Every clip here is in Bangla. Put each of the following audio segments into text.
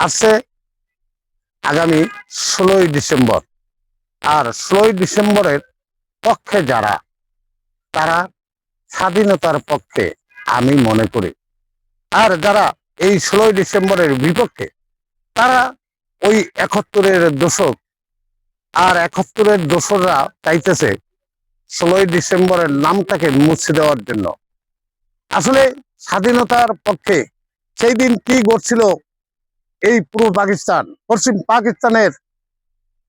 আসছে আগামী ষোলোই ডিসেম্বর। আর ষোলোই ডিসেম্বরের পক্ষে যারা, তারা স্বাধীনতার পক্ষে আমি মনে করি। আর যারা এই ষোলোই ডিসেম্বরের বিপক্ষে, তারা ওই একাত্তরের দোষক। আর একাত্তরের দোসররা চাইতেছে ষোলোই ডিসেম্বরের নামটাকে মুছে দেওয়ার জন্য। আসলে স্বাধীনতার পক্ষে সেই দিন কি ঘটছিল এই পূর্ব পাকিস্তান, পশ্চিম পাকিস্তানের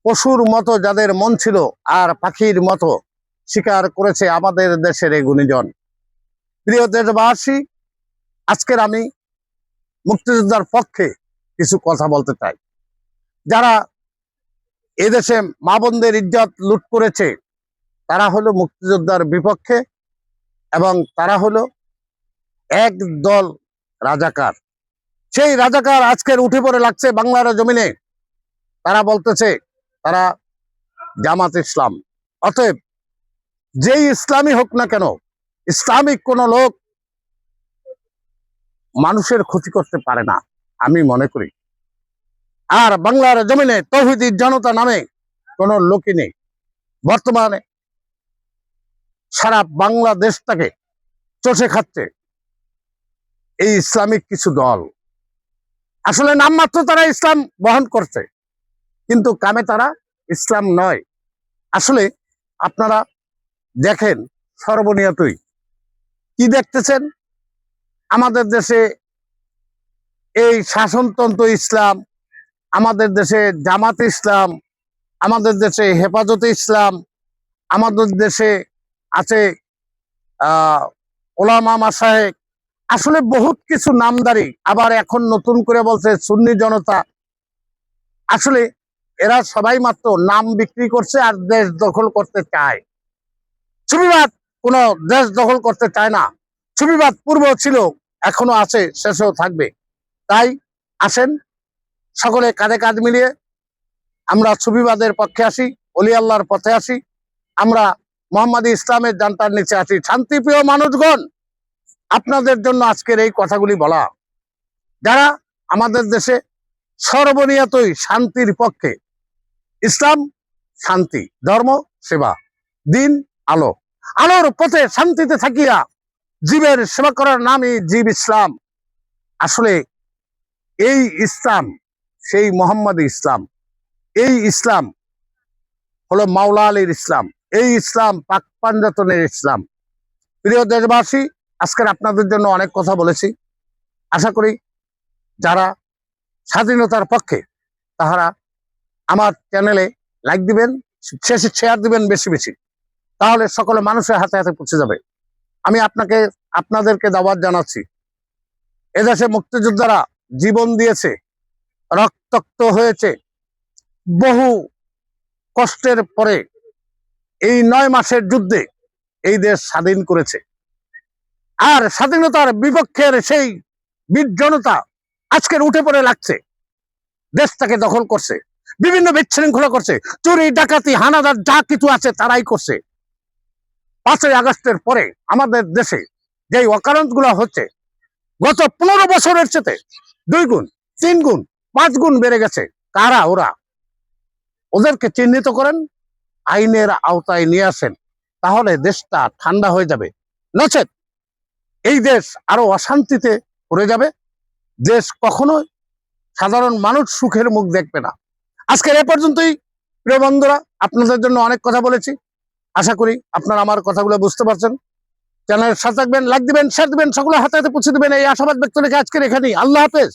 পশুর মতো যাদের মন ছিল আর পাখির মতো স্বীকার করেছে আমাদের দেশের এই গুণীজন। প্রিয় দেশবাসী, আজকের আমি মুক্তিযোদ্ধার পক্ষে কিছু কথা বলতে চাই। যারা এদেশে মা বোনদের ইজ্জত লুট করেছে, তারা হলো মুক্তিযোদ্ধার বিপক্ষে এবং তারা হলো এক দল রাজাকার। সেই রাজাকার আজকের উঠে পড়ে লাগছে বাংলার জমিনে। তারা বলতেছে, তারা জামাত ইসলাম। অতএব যেই ইসলামী হোক না কেন, ইসলামিক কোন লোক মানুষের ক্ষতি করতে পারে না, আমি মনে করি। আর বাংলার জমিনে তৌহিদি জনতা নামে কোনো লোকই নেই। বর্তমানে সারা বাংলাদেশটাকে চষে খাচ্ছে এই ইসলামিক কিছু দল। আসলে নামমাত্র তারা ইসলাম বহন করছে, কিন্তু কামে তারা ইসলাম নয়। আসলে আপনারা দেখেন সর্বনিয়তই কি দেখতেছেন? আমাদের দেশে এই শাসনতন্ত্র ইসলাম, আমাদের দেশে জামাত ইসলাম, আমাদের দেশে হেফাজতে ইসলাম, আমাদের দেশে আছে ওলামা মাসাহেক আসলে বহুত কিছু নামদারি, আবার এখন নতুন করে বলছে সুন্নি জনতা। আসলে এরা সবাই মাত্র নাম বিক্রি করছে আর দেশ দখল করতে চায়। সুবিবাদ কোন দেশ দখল করতে চায় না। সুবিবাদ পূর্ব ছিল, এখনও আছে, শেষেও থাকবে। তাই আসেন, সকলে কাঁধে কাঁধ মিলিয়ে আমরা সুবিবাদের পক্ষে আসি, অলি আল্লাহর পথে আসি। আমরা মোহাম্মদ ইসলামের জানতার নিচে আসি। শান্তিপ্রিয় মানুষগণ আপনাদের জন্য আজকের এই কথাগুলি বলা। যারা আমাদের দেশে সর্বনিয়তই শান্তির পক্ষে, ইসলাম, শান্তি, ধর্ম, সেবা, দিন, আলো, আলোর পথে শান্তিতে থাকিয়া জীবের সেবা করার নামই জীব ইসলাম। আসলে এই ইসলাম, সেই মোহাম্মদ ইসলাম, এই ইসলাম হলো মাওলা আলীর ইসলাম, এই ইসলাম পাক পাঞ্জাতনের ইসলাম। প্রিয় দেশবাসী আজকের আপনাদের জন্য অনেক কথা বলেছি। আশা করি যারা স্বাধীনতার পক্ষে, তাহারা আমার চ্যানেলে লাইক দিবেন, শেষে শেয়ার দিবেন বেশি বেশি। তাহলে সকলে মানুষের হাতে হাতে পৌঁছে যাবে। আমি আপনাকে, আপনাদেরকে দাওয়াত জানাচ্ছি। এদেশে মুক্তিযোদ্ধারা জীবন দিয়েছে, রক্তাক্ত হয়েছে। বহু কষ্টের পরে এই নয় মাসের যুদ্ধে এই দেশ স্বাধীন করেছে। আর স্বাধীনতার বিপক্ষের সেই বীর জনতা আজকের উঠে পড়ে লাগছে। দেশটাকে দখল করছে, বিভিন্ন বিশৃঙ্খলা করছে, চুরি, ডাকাতি, হানাদার যা কিছু আছে তারাই করছে। পাঁচই আগস্টের পরে আমাদের দেশে যে অকারণ হচ্ছে, গত পনেরো বছরের চেতে দুই গুণ, তিন গুণ, পাঁচ গুণ বেড়ে গেছে। কারা ওরা? ওদেরকে চিহ্নিত করেন, আইনের আওতায় নিয়ে আসেন, তাহলে দেশটা ঠান্ডা হয়ে যাবে। নচেত এই দেশ আরও অশান্তিতে পড়ে যাবে। দেশ কখনো সাধারণ মানুষ সুখের মুখ দেখবে না। আজকের এ পর্যন্তই। প্রিয় বন্ধুরা, আপনাদের জন্য অনেক কথা বলেছি। আশা করি আপনারা আমার কথাগুলো বুঝতে পারছেন। চ্যানেল সাথে থাকবেন, লাইক দিবেন শেয়ার দিবেন সকলে হাতে হাতে পৌঁছে দিবেন। এই আশাবাদ ব্যক্ত রেখে আজকের এখানেই। আল্লাহ হাফেজ।